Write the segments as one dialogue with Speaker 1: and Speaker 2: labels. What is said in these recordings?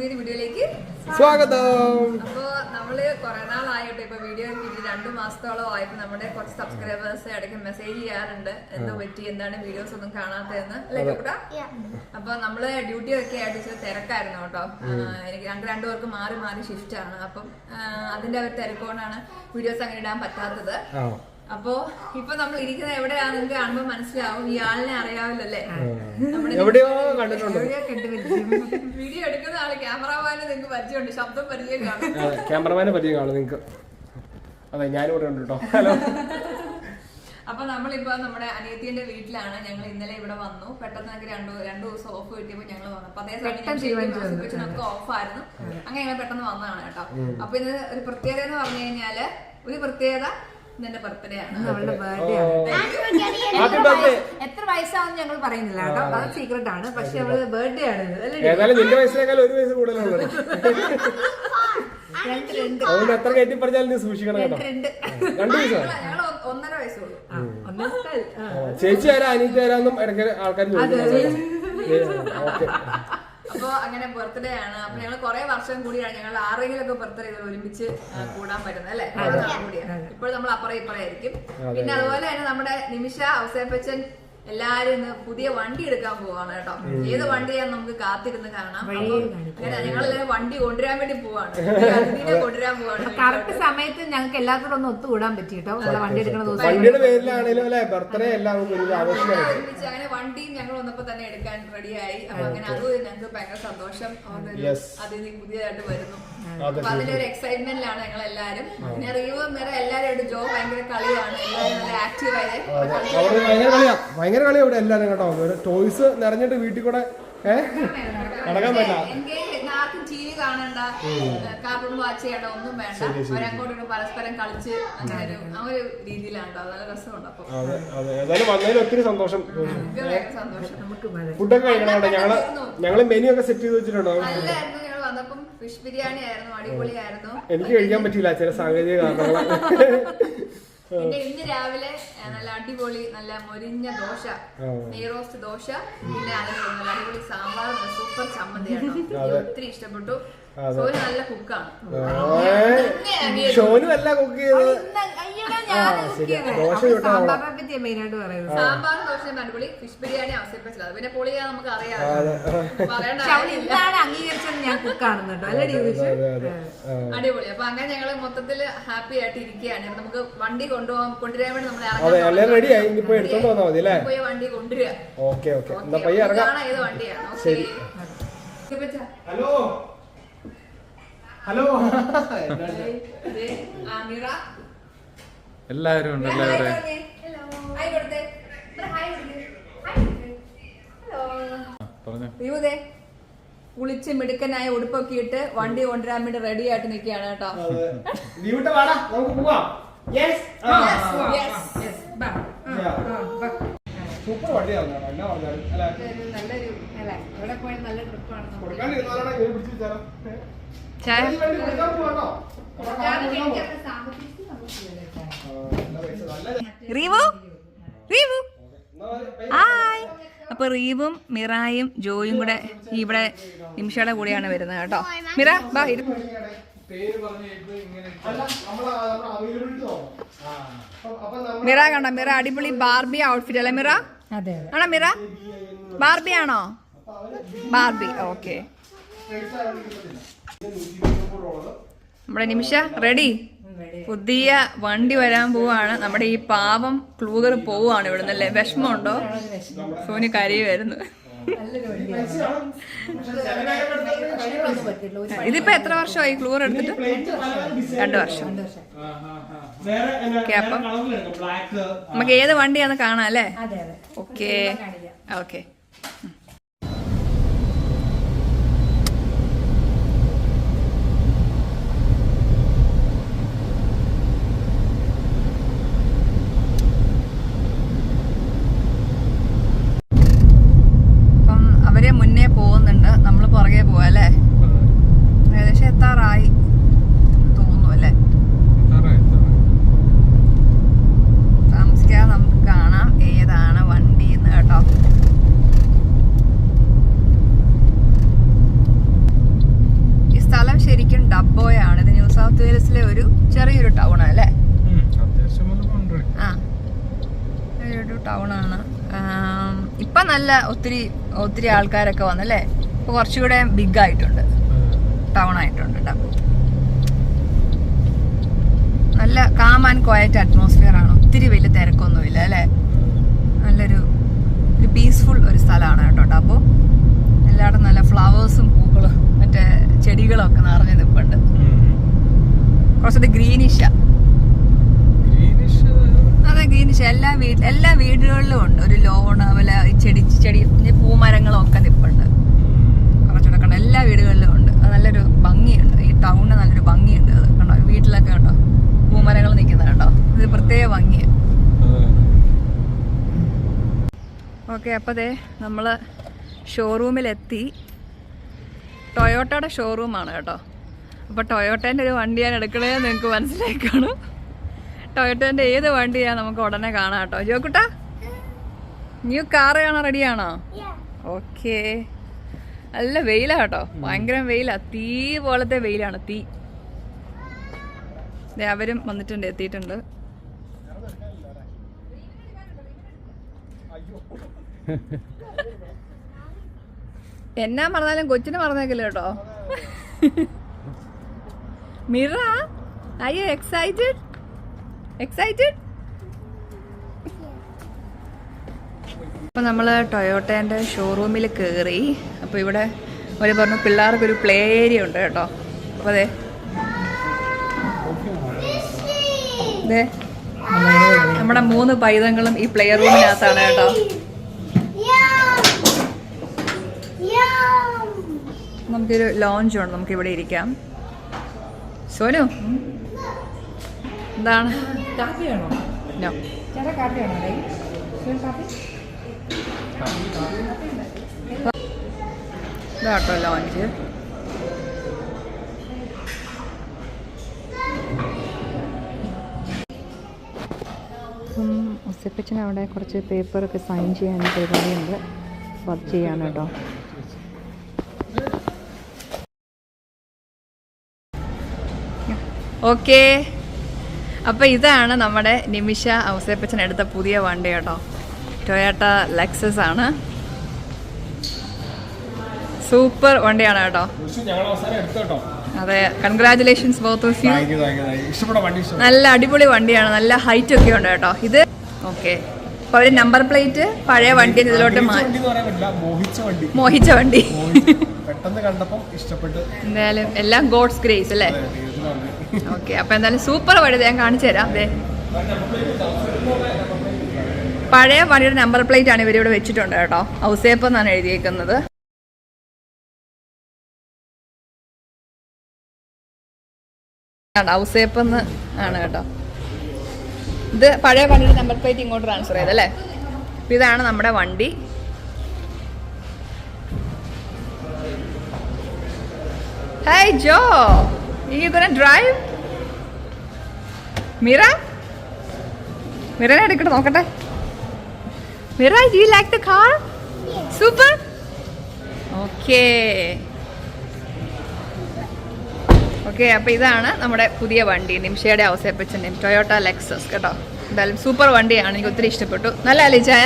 Speaker 1: പുതിയൊരു വീഡിയോയിലേക്ക്
Speaker 2: സ്വാഗതം.
Speaker 1: അപ്പോ നമ്മൾ കുറെ നാളായിട്ട് ഇപ്പൊ വീഡിയോ കിട്ടി രണ്ടു മാസത്തോളം ആയിട്ട് നമ്മുടെ കുറച്ച് സബ്സ്ക്രൈബേഴ്സ് ഇടയ്ക്ക് മെസ്സേജ് ചെയ്യാറുണ്ട്. എന്തോ പറ്റി? എന്താണ് വീഡിയോസ് ഒന്നും കാണാത്തതെന്ന്? അല്ലേ കൂട്ടാ? അപ്പൊ നമ്മൾ ഡ്യൂട്ടി ഒക്കെ ആയിട്ട് ഇച്ചിരി തിരക്കായിരുന്നു കേട്ടോ. എനിക്ക് ഞങ്ങൾക്ക് രണ്ടുപേർക്ക് മാറി മാറി ഷിഫ്റ്റ് ആണ്. അപ്പം അതിന്റെ ഒരു തിരക്കുകൊണ്ടാണ് വീഡിയോസ് അങ്ങനെ ഇടാൻ പറ്റാത്തത്.
Speaker 2: ആ.
Speaker 1: അപ്പോ ഇപ്പൊ നമ്മൾ ഇരിക്കുന്നത് എവിടെയാന്ന് നിങ്ങൾക്ക് കാണുമ്പോൾ മനസ്സിലാവും. ഈ ആളിനെ അറിയാവില്ലല്ലേ? അല്ലേ
Speaker 2: എവിടെയോ കണ്ടിട്ടുണ്ട്.
Speaker 1: വീഡിയോ എടുക്കുന്ന ആൾ ക്യാമറമാനെ നിങ്ങൾക്ക് പരിചയമുണ്ട്. ശബ്ദം പരിചയം കാണും.
Speaker 2: ക്യാമറമാനെ പരിചയം കാണും നിങ്ങക്ക് അതെ ഞാനിവിടെ ഉണ്ട് കേട്ടോ. ഹലോ.
Speaker 1: അപ്പൊ നമ്മളിപ്പോ നമ്മുടെ അനിയത്തിന്റെ വീട്ടിലാണ്. ഞങ്ങൾ ഇന്നലെ ഇവിടെ വന്നു. പെട്ടെന്ന് ഞങ്ങൾക്ക് രണ്ടു രണ്ടു ദിവസം ഓഫ് കിട്ടിയപ്പോ ഞങ്ങൾ വന്നു. അപ്പൊ അതേ സമയം ഓഫ് ആയിരുന്നു. അങ്ങനെ ഞങ്ങൾ പെട്ടെന്ന് വന്നതാണ് കേട്ടോ. അപ്പൊ ഇത് ഒരു പ്രത്യേകത എന്ന് പറഞ്ഞു കഴിഞ്ഞാൽ ഒരു പ്രത്യേകത ബർത്ത്ഡേ ആണ്.
Speaker 3: അവളുടെ ബർത്ത്ഡേ
Speaker 2: ആണ്.
Speaker 3: എത്ര വയസ്സാണെന്ന് ഞങ്ങൾ പറയുന്നില്ല കേട്ടോ. അത് സീക്രട്ട് ആണ്. പക്ഷെ അവൾ ബർത്ത്ഡേ ആണ്
Speaker 2: ഏതായാലും നിന്റെ വയസ്സിനേക്കാൾ ഒരു വയസ്സ് കൂടുതലാണ്
Speaker 3: രണ്ട് രണ്ട്.
Speaker 2: അതുകൊണ്ട് എത്ര കയറ്റി പറഞ്ഞാലും നീ സൂക്ഷിക്കണം കേട്ടോ.
Speaker 3: രണ്ട്.
Speaker 2: രണ്ടു വയസ്സാണ്
Speaker 1: ഞങ്ങൾ ഒന്നര വയസ്സുള്ളൂ.
Speaker 2: ചേച്ചി ആരാ അനിയത്തി ആരാന്നും ഇടയ്ക്ക് ആൾക്കാർ ഓക്കെ.
Speaker 1: അപ്പൊ അങ്ങനെ ബർത്ത്ഡേ ആണ്. അപ്പൊ ഞങ്ങൾ കുറെ വർഷം കൂടിയാണ് ഞങ്ങൾ ആരെങ്കിലും ഒക്കെ ബർത്ത്ഡേ ഒരുമിച്ച് കൂടാൻ പറ്റുന്നത് അല്ലെ? കൂടിയാണ് ഇപ്പോൾ നമ്മൾ അപ്പറേ ഇപ്പറേ ആയിരിക്കും. പിന്നെ അതുപോലെ തന്നെ നമ്മുടെ നിമിഷ അവസരപ്പച്ചൻ എല്ലാരും ഇന്ന് പുതിയ വണ്ടി എടുക്കാൻ പോവാണ് കേട്ടോ. ഏത് വണ്ടിയാന്ന് നമുക്ക് കാത്തിരുന്ന് കാണാം. ഞങ്ങളെല്ലാരും വണ്ടി കൊണ്ടുവരാൻ വേണ്ടി പോവാണ്. അതിനെ കൊണ്ടുവരാൻ പോവാണ്.
Speaker 3: കറക്റ്റ് സമയത്ത് ഞങ്ങൾക്ക് എല്ലാത്തിനും ഒന്ന് ഒത്തുകൂടാൻ പറ്റി കേട്ടോ. വണ്ടി എടുക്കുന്ന ദിവസം.
Speaker 1: അങ്ങനെ വണ്ടിയും ഞങ്ങൾ വന്നപ്പോ തന്നെ എടുക്കാൻ റെഡിയായി അപ്പൊ അങ്ങനെ അത് ഞങ്ങൾക്ക് ഭയങ്കര സന്തോഷം. അതിൽ. പുതിയതായിട്ട് വരുന്നു. അപ്പൊ അതിന്റെ ഒരു എക്സൈറ്റ്മെന്റിലാണ് ഞങ്ങൾ എല്ലാരും പിന്നെ റീവ് മേരെ എല്ലാരും ജോ ഭയങ്കര കളിയാണ്. എല്ലാരും നല്ല ആക്റ്റീവ് ആയത്
Speaker 2: ഭയങ്കര കളി അവിടെ എല്ലാവരും കേട്ടോ. ഒരു ടോയ്സ് നിറഞ്ഞിട്ട് വീട്ടിൽ കൂടെ ഏഹ് നടക്കാൻ പറ്റില്ല. ഏതായാലും വന്നതിൽ ഒത്തിരി സന്തോഷം. ഫുഡൊക്കെ കഴിക്കണം ഞങ്ങൾ ഞങ്ങൾ മെനു ഒക്കെ സെറ്റ് ചെയ്ത് വെച്ചിട്ടുണ്ടോ?
Speaker 1: ഫിഷ് ബിരിയാണി ആയിരുന്നു അടിപൊളിയായിരുന്നു.
Speaker 2: എനിക്ക് കഴിക്കാൻ പറ്റിയില്ല ചില സാങ്കേതിക കാരണങ്ങളാൽ
Speaker 1: പിന്നെ ഇന്ന് രാവിലെ നല്ല അടിപൊളി നല്ല മൊരിഞ്ഞ ദോശ. നെയ്റോസ്റ്റ് ദോശ പിന്നെ നല്ല അടിപൊളി സാമ്പാർ സൂപ്പർ ചമ്മന്തിയാണ് ഒത്തിരി ഇഷ്ടപ്പെട്ടു. സോനു നല്ല കുക്കാണ്
Speaker 2: ഷോനും അല്ല കുക്ക് ചെയ്തത്.
Speaker 1: സാമ്പാർ ദോശയും അടിപൊളി. ഫിഷ് ബിരിയാണി അവസരപ്പിച്ചത്. അത് പിന്നെ പൊളിയാ നമുക്ക് അറിയാം
Speaker 3: അംഗീകരിച്ചത് ഞാൻ കുക്കാണെന്ന് കേട്ടോ. അല്ലേ.
Speaker 1: അടിപൊളി. അപ്പൊ അങ്ങനെ ഞങ്ങൾ മൊത്തത്തിൽ ഹാപ്പി ആയിട്ട് ഇരിക്കുകയാണ്. നമുക്ക് വണ്ടി കൊണ്ടുപോകാൻ കൊണ്ടുവരാൻ വേണ്ടി നമ്മൾ
Speaker 2: അതെ എല്ലാരും റെഡി ആയി ഇനിയിപ്പോ എടുത്തോണ്ട് വന്നാ മതി അല്ലേ?
Speaker 1: പോയി വണ്ടി കൊണ്ടുവരിക
Speaker 2: ഓക്കെ ഓക്കെ. എന്നാ പയ്യെ ഇറങ്ങാം.
Speaker 1: ഏത് വണ്ടിയാണ് ഓക്കേ.
Speaker 2: ശരി. ഹലോ? ഹലോ?
Speaker 1: ദേ, ആമിറ.
Speaker 4: എല്ലാവരും ഉണ്ട് എല്ലാവരും
Speaker 1: കുളിച്ച് മിടുക്കനായ ഉടുപ്പൊക്കെ ഇട്ട് വണ്ടി കൊണ്ടുവരാൻ വേണ്ടി റെഡി ആയിട്ട് നിൽക്കുകയാണ് കേട്ടോ.
Speaker 2: സൂപ്പർ വണ്ടിയാണ് എന്നാ പറഞ്ഞാലും
Speaker 1: നല്ലൊരു
Speaker 3: അല്ലേ, ഇവിടെ പോയ നല്ല ട്രിപ്പാണ്
Speaker 2: കൊടുക്കാണ്ടിരുന്നാലാണ്
Speaker 3: ചായ?
Speaker 1: റീവു? റീവു? ഹായ്. അപ്പൊ റീവും മിറായും ജോയും കൂടെ ഇവിടെ നിമിഷയുടെ കൂടെയാണ് വരുന്നത് കേട്ടോ. മിറ ബാ ഇരു. മിറ കണ്ട? മിറ അടിപൊളി ബാർബി ഔട്ട്ഫിറ്റ് അല്ലേ മിറ? ആണോ മിറ? ബാർബി ആണോ? Barbie okay. നമ്മുടെ നിമിഷ റെഡി? പുതിയ വണ്ടി വരാൻ പോവാണ്. നമ്മുടെ ഈ പാവം ക്ലൂഗർ പോവാണ് ഇവിടുന്ന് അല്ലേ വിഷമമുണ്ടോ? സോനി കരയുമായിരുന്നു ഇതിപ്പോ എത്ര വർഷമായി ക്ലൂർ എടുത്തിട്ട്? രണ്ട് വർഷം. ഓക്കെ അപ്പം നമുക്ക് ഏത് വണ്ടിയാന്ന് കാണാം അല്ലേ?
Speaker 3: അതെ അതെ.
Speaker 1: ഓക്കെ. ഓക്കെ അപ്പം അവരെ മുന്നേ പോകുന്നുണ്ട് നമ്മൾ പുറകെ പോവാ അല്ലേ ഏകദേശം എത്താറായി തോന്നുന്നു അല്ലേ താമസിക്കാതെ നമുക്ക് കാണാം ഏതാണ് വണ്ടി എന്ന് കേട്ടോ ഒരു ചെറിയൊരു ടൗൺ അല്ലേ
Speaker 4: ഉം, അത്യാവശ്യം വല്ല boundary.
Speaker 1: ആ ചെറിയൊരു ടൗൺ ആണ് ആം, ഇപ്പൊ നല്ല ഒത്തിരി ഒത്തിരി ആൾക്കാരൊക്കെ വന്നല്ലേ? ഇപ്പൊ കുറച്ചുകൂടെ ബിഗ് ആയിട്ടുണ്ട്. ടൗൺ ആയിട്ടുണ്ട് കേട്ടോ നല്ല കാം ആൻഡ് ക്വയറ്റ് അറ്റ്മോസ്ഫിയർ ആണ്. ഒത്തിരി വലിയ തിരക്കൊന്നുമില്ല അല്ലേ? നല്ലൊരു ഒരു പീസ്ഫുൾ ഒരു സ്ഥലമാണ് കേട്ടോ അപ്പോൾ എല്ലായിടത്തും നല്ല ഫ്ലവേഴ്സും പൂക്കളും മറ്റേ ചെടികളും ഒക്കെ നിറഞ്ഞു നിൽപ്പുണ്ട്. കുറച്ചുകൂടി ഗ്രീനിഷാ അതെ ഗ്രീനിഷ് എല്ലാ വീട് എല്ലാ വീടുകളിലും ഉണ്ട്. ഒരു ലോണ് അതുപോലെ ചെടി ചെടി പൂമരങ്ങളും ഒക്കെ
Speaker 4: നിപ്പുണ്ട്.
Speaker 1: കുറച്ചുകൂടെ എല്ലാ വീടുകളിലും ഉണ്ട്. അത് നല്ലൊരു ഭംഗിയുണ്ട്. ഈ ടൗണിന് നല്ലൊരു ഭംഗിയുണ്ട് അത്. കണ്ടോ? വീട്ടിലൊക്കെ കണ്ടോ? പൂമരങ്ങൾ നിൽക്കുന്നത് കണ്ടോ? ഇത് പ്രത്യേക ഭംഗിയാണ്
Speaker 4: അതെ.
Speaker 1: ഓക്കെ അപ്പോൾ ദേ നമ്മൾ ഷോറൂമിലെത്തി ടൊയോട്ടയുടെ ഷോറൂമാണ് കേട്ടോ. അപ്പോൾ ടൊയോട്ടേന്റെ ഒരു വണ്ടിയാണ് എടുക്കണേന്ന് നിങ്ങൾക്ക് മനസ്സിലായി ടൊയോട്ടേന്റെ ഏത് വണ്ടിയാ നമുക്ക് ഉടനെ കാണാം കേട്ടോ. ജോക്കുട്ട ന്യൂ കാർ കാണാൻ റെഡിയാണോ ഓക്കെ നല്ല വെയിലാ കേട്ടോ. ഭയങ്കര വെയിലാ. തീ പോലത്തെ വെയിലാണ് തീ. അവരും വന്നിട്ടുണ്ട് എത്തിയിട്ടുണ്ട്. എന്നാ പറഞ്ഞാലും കൊച്ചിനെ മറന്നേക്കില്ല കേട്ടോ? Mira I you excited excited അപ്പോൾ നമ്മൾ ടൊയോട്ടേന്റെ ഷോറൂമിൽ കയറി അപ്പോൾ ഇവിടെ അവർ പറഞ്ഞു പിള്ളേർക്കൊരു പ്ലേ ഏരിയ ഉണ്ട് കേട്ടോ. അപ്പോൾ അതെ അതെ നമ്മുടെ മൂന്ന് പൈതങ്ങളും ഈ പ്ലേ റൂമിനകത്താണ് കേട്ടോ. നമുക്കൊരു ലോഞ്ച് ഉണ്ട്. നമുക്ക് ഇവിടെ ഇരിക്കാം. സോനു? എന്താണ്?
Speaker 3: കാപ്പി വേണോ
Speaker 1: നോ.
Speaker 3: ചേട്ടാ കാപ്പി വേണോ ഡേ കാപ്പി.
Speaker 1: ഇതാട്ടോ ലോഞ്ച് അപ്പം അവിടെ കുറച്ച് പേപ്പറൊക്കെ സൈൻ ചെയ്യാൻ പരിപാടിയുണ്ട്. അപ്പോൾ അത് ചെയ്യാണ് കേട്ടോ. ഓക്കേ അപ്പോൾ ഇതാണ് നമ്മുടെ നിമിഷ ഔസേപ്പച്ചൻ എടുത്ത പുതിയ വണ്ടി കേട്ടോ. ടൊയാട്ട ലക്സസ് ആണ്. സൂപ്പർ വണ്ടിയാണ് കേട്ടോ. അതെ കൺഗ്രാചുലേഷൻസ് ബോത്ത് ഓഫ് യു നല്ല അടിപൊളി വണ്ടിയാണ് നല്ല ഹൈറ്റ് ഒക്കെ ഉണ്ട് കേട്ടോ. ഇത് ഓക്കെ അപ്പൊ അവർ നമ്പർ പ്ലേറ്റ് പഴയ വണ്ടി ഇതിലോട്ട്
Speaker 2: മോഹിച്ച വണ്ടി.
Speaker 1: എന്തായാലും എല്ലാം ഗോഡ്സ് ഗ്രേസ് അല്ലേ. ഓക്കെ അപ്പൊ എന്തായാലും സൂപ്പർ വഴുത ഞാൻ കാണിച്ചു തരാം. അതെ പഴയ വണ്ടിയുടെ നമ്പർ പ്ലേറ്റ് ആണ് ഇവരിവിടെ വെച്ചിട്ടുണ്ട് കേട്ടോ. ഔസേപ്പ് എന്നാണ് എഴുതിയേക്കുന്നത്. ഔസേപ്പ് എന്ന് ആണ് കേട്ടോ. ഇത് പഴയ വണ്ടിയുടെ നമ്പർ പ്ലേറ്റ് ഇങ്ങോട്ട് ട്രാൻസ്ഫർ ചെയ്തല്ലേ ഇതാണ് നമ്മുടെ വണ്ടി. Hi are you gonna drive? Mira മിറനെ എടുക്കട്ടെ നോക്കട്ടെ. Mira do you like the car super okay okay അപ്പോൾ ഇതാണ് നമ്മുടെ പുതിയ വണ്ടി നിമിഷയുടെ ഔസേപ്പച്ചന്റെയും ടൊയോട്ട ലെക്സസ് കേട്ടോ. എന്തായാലും സൂപ്പർ വണ്ടിയാണ് എനിക്ക് ഒത്തിരി ഇഷ്ടപ്പെട്ടു. നല്ല അലിച്ചായ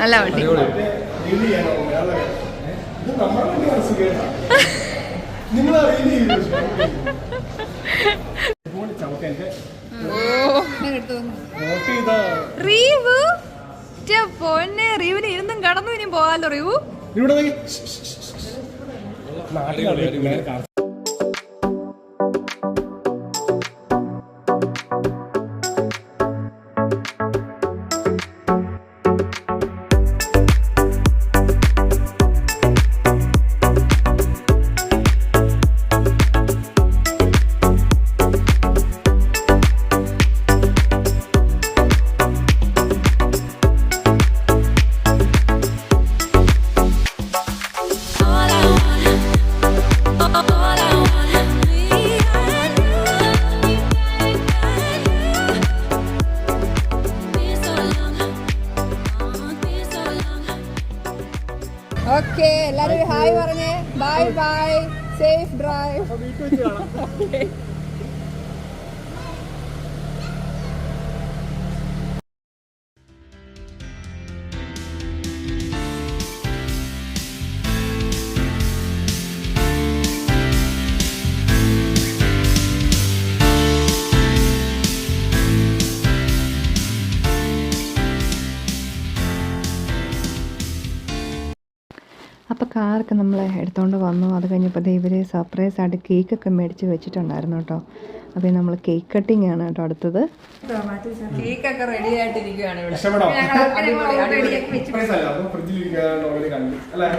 Speaker 1: നല്ല വണ്ടി.
Speaker 2: നിങ്ങൾ
Speaker 1: റീവ്? ഛെ, പൊന്നെ റീവിന് ഇരുന്നും കടന്നു ഇനിയും പോകാമല്ലോ റീവു?
Speaker 2: ഇവിടെ
Speaker 1: എല്ലാരും ഹായ് പറഞ്ഞേ. ബൈ ബൈ സേഫ് ഡ്രൈവ്
Speaker 5: അപ്പോൾ കാറൊക്കെ നമ്മൾ എടുത്തുകൊണ്ട് വന്നു. അത് കഴിഞ്ഞപ്പോൾ ദേ ഇവർ സർപ്രൈസ് ആയിട്ട് കേക്കൊക്കെ മേടിച്ച് വെച്ചിട്ടുണ്ടായിരുന്നു കേട്ടോ. അപ്പോൾ നമ്മൾ കേക്ക് കട്ടിംഗ് ആണ് കേട്ടോ അടുത്തത്.
Speaker 1: കേക്ക് ഒക്കെ റെഡി ആയിട്ടിരിക്കുകയാണ് ഇവിടെ.
Speaker 2: ഇഷ്ടപ്പെട്ടോ?
Speaker 1: അടിപൊളി, അടിപൊളി.
Speaker 2: സർപ്രൈസ് അല്ല ഫ്രിഡ്ജിൽ ഇരിക്കാണ്ട് ഓൾറെഡി കണ്ടു. അല്ലേ?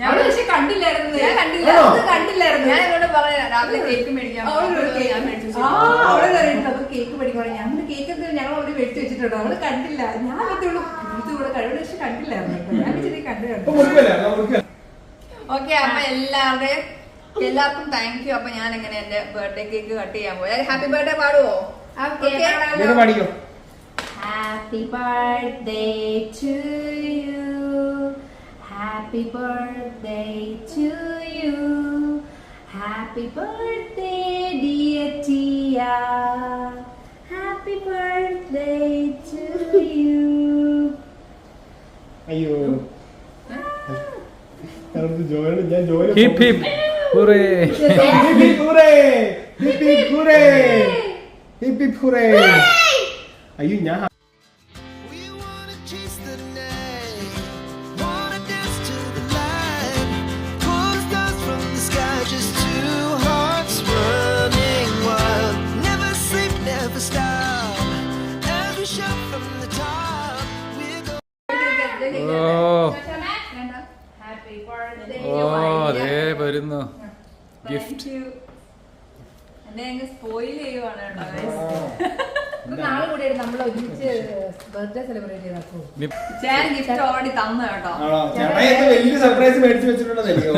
Speaker 1: ഞാൻ
Speaker 3: പക്ഷെ കണ്ടില്ലായിരുന്നു.
Speaker 1: ഞാൻ കണ്ടില്ല.
Speaker 3: കണ്ടില്ലായിരുന്നു.
Speaker 1: ഞാൻ എന്നോട് പറഞ്ഞ രാവിലെ കേക്ക്
Speaker 3: കേക്ക്
Speaker 1: ഞാൻ മേടിച്ചു
Speaker 3: അവൾ കേക്ക് പഠിക്കണം ഞങ്ങൾ കേക്ക് ഞങ്ങൾ അവിടെ വെട്ടി വെച്ചിട്ടുണ്ട്? അവൾ കണ്ടില്ല. ഞാൻ വെച്ചുള്ളൂ ഇവിടെ കഴിവ് പക്ഷെ കണ്ടില്ലായിരുന്നു ഞാൻ വെച്ചിട്ട് കണ്ടു
Speaker 1: ഓക്കെ അപ്പൊ എല്ലാവരുടെയും എല്ലാവർക്കും താങ്ക് യു അപ്പൊ ഞാൻ എങ്ങനെ എന്റെ ബർത്ത്ഡേ കേക്ക് കട്ട് ചെയ്യാൻ പോയി. ഹാപ്പി ബർത്ത്ഡേ പാടുവോ?
Speaker 3: Happy
Speaker 1: birthday
Speaker 3: to
Speaker 2: you happy
Speaker 3: birthday to you happy birthday dear Tia happy birthday to dear
Speaker 2: അയ്യോ. ജോലി ഞാൻ ജോലി
Speaker 4: hip hip hooray.
Speaker 2: Hip hip hooray. Hip hip hooray. Hip hip hooray. അയ്യോ ഞാൻ
Speaker 1: birthday
Speaker 3: celebrate ചെയ്തപ്പോ
Speaker 1: ഞാൻ gift already തന്നു കേട്ടോ.
Speaker 2: ആണോ? എന്ത് വലിയ സർപ്രൈസ് മേടിച്ചു വെച്ചിട്ടുണ്ടെന്ന് എനിക്ക്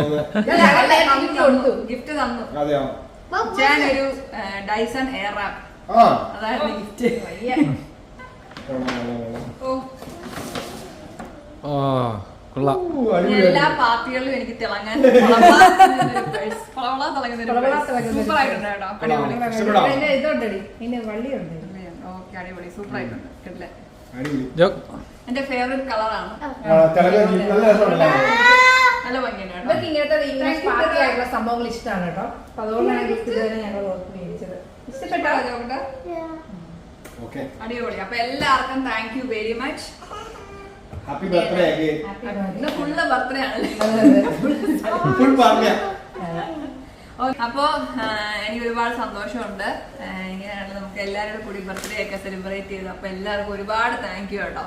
Speaker 2: കൊടുത്തു.
Speaker 1: ഗിഫ്റ്റ് തന്നു.
Speaker 2: അതെയോ?
Speaker 1: ഞാൻ ഒരു ഡൈസൺ എയർ റാപ്പ്
Speaker 2: ആ.
Speaker 1: അതായിരുന്നു ഗിഫ്റ്റ്
Speaker 2: കൊള്ളാം, കൊള്ളാം, കൊള്ളാം.
Speaker 1: ഓ.
Speaker 4: ഓ കൊള്ളാം.
Speaker 2: ഊ, അടിപൊളി
Speaker 1: എല്ലാ പാർട്ടികളിലും എനിക്ക് തിളങ്ങാൻ സൂപ്പർ ആയിട്ടുണ്ട് കേട്ടോ. അടിപൊളി
Speaker 2: ഇഷ്ടപ്പെട്ടോ?
Speaker 3: പിന്നെ ഇതുണ്ടടി. പിന്നെ വള്ളിയുണ്ട്.
Speaker 1: ഓക്കെ അടിപൊളി. സൂപ്പർ ആയിട്ടുണ്ട് കിട്ടില്ല എന്റെ ഫേവറേറ്റ് കളറാണ്
Speaker 2: നല്ല
Speaker 1: ഭംഗിയുണ്ട്
Speaker 3: ഇവർക്ക് ഇങ്ങനത്തെ ഇംഗ്ലീഷ് പാർട്ടി ആയിട്ടുള്ള സംഭവങ്ങൾ ഇഷ്ടമാണ് കേട്ടോ. അപ്പൊ അതുകൊണ്ടാണ് ഗിഫ്റ്റ് ഇതുവരെ ഞങ്ങൾ ഓർത്ത് മേടിച്ചത്.
Speaker 1: ഇഷ്ടപ്പെട്ടോ? ജോബിന്റെ അടിപൊളി. അപ്പൊ എല്ലാവർക്കും thank you very much
Speaker 2: happy birthday
Speaker 1: ഇന്ന് ഫുള്ള് ബർത്ത്ഡേ ആണല്ലേ?
Speaker 2: ഫുൾ പറഞ്ഞ
Speaker 1: അപ്പോ എനിക്ക് ഒരുപാട് സന്തോഷമുണ്ട്. ഇങ്ങനെയാണ് നമുക്ക് എല്ലാരോടും കൂടി ബർത്ത്ഡേ ഒക്കെ സെലിബ്രേറ്റ് ചെയ്തു അപ്പൊ എല്ലാവർക്കും ഒരുപാട് താങ്ക് യു കേട്ടോ.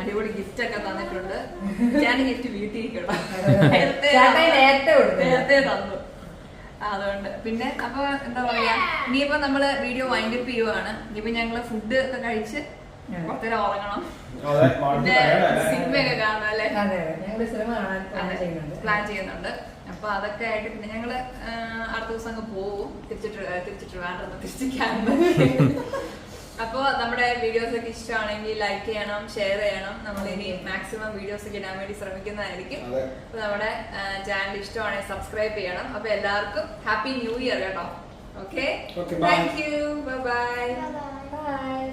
Speaker 1: അടിപൊളി ഗിഫ്റ്റ് ഒക്കെ തന്നിട്ടുണ്ട്. ഞാൻ ഗിഫ്റ്റ് വീട്ടിൽ കേട്ടോ. നേരത്തെ തന്നു. അതുകൊണ്ട്. പിന്നെ അപ്പൊ എന്താ പറയാ? ഇനിയിപ്പോ നമ്മൾ വീഡിയോ വൈൻഡപ്പ് ചെയ്യുവാണ്. ഇനിയിപ്പോ ഞങ്ങൾ ഫുഡ് ഒക്കെ കഴിച്ച് കുറച്ചേരം ഉറങ്ങണം സിനിമയൊക്കെ അല്ലേ
Speaker 3: സിനിമ കാണാൻ പ്ലാൻ ചെയ്യുന്നുണ്ട്.
Speaker 1: പ്ലാൻ ചെയ്യുന്നുണ്ട്. അപ്പൊ അതൊക്കെ ആയിട്ട് പിന്നെ ഞങ്ങൾ അടുത്ത ദിവസം അങ്ങ് പോവും. തിരിച്ചിട്ട് തിരിച്ചിട്ട് വേണ്ട തിരിച്ച് അപ്പോൾ അപ്പൊ നമ്മുടെ വീഡിയോസ് ഒക്കെ ഇഷ്ടമാണെങ്കിൽ ലൈക്ക് ചെയ്യണം ഷെയർ ചെയ്യണം. നമ്മൾ ഇനി മാക്സിമം വീഡിയോസ് ഒക്കെ ഇടാൻ വേണ്ടി ശ്രമിക്കുന്നതായിരിക്കും. അപ്പൊ നമ്മുടെ ചാനൽ ഇഷ്ടമാണെങ്കിൽ സബ്സ്ക്രൈബ് ചെയ്യണം. അപ്പൊ എല്ലാവർക്കും ഹാപ്പി ന്യൂ ഇയർ കേട്ടോ. Okay thank you bye bye
Speaker 3: bye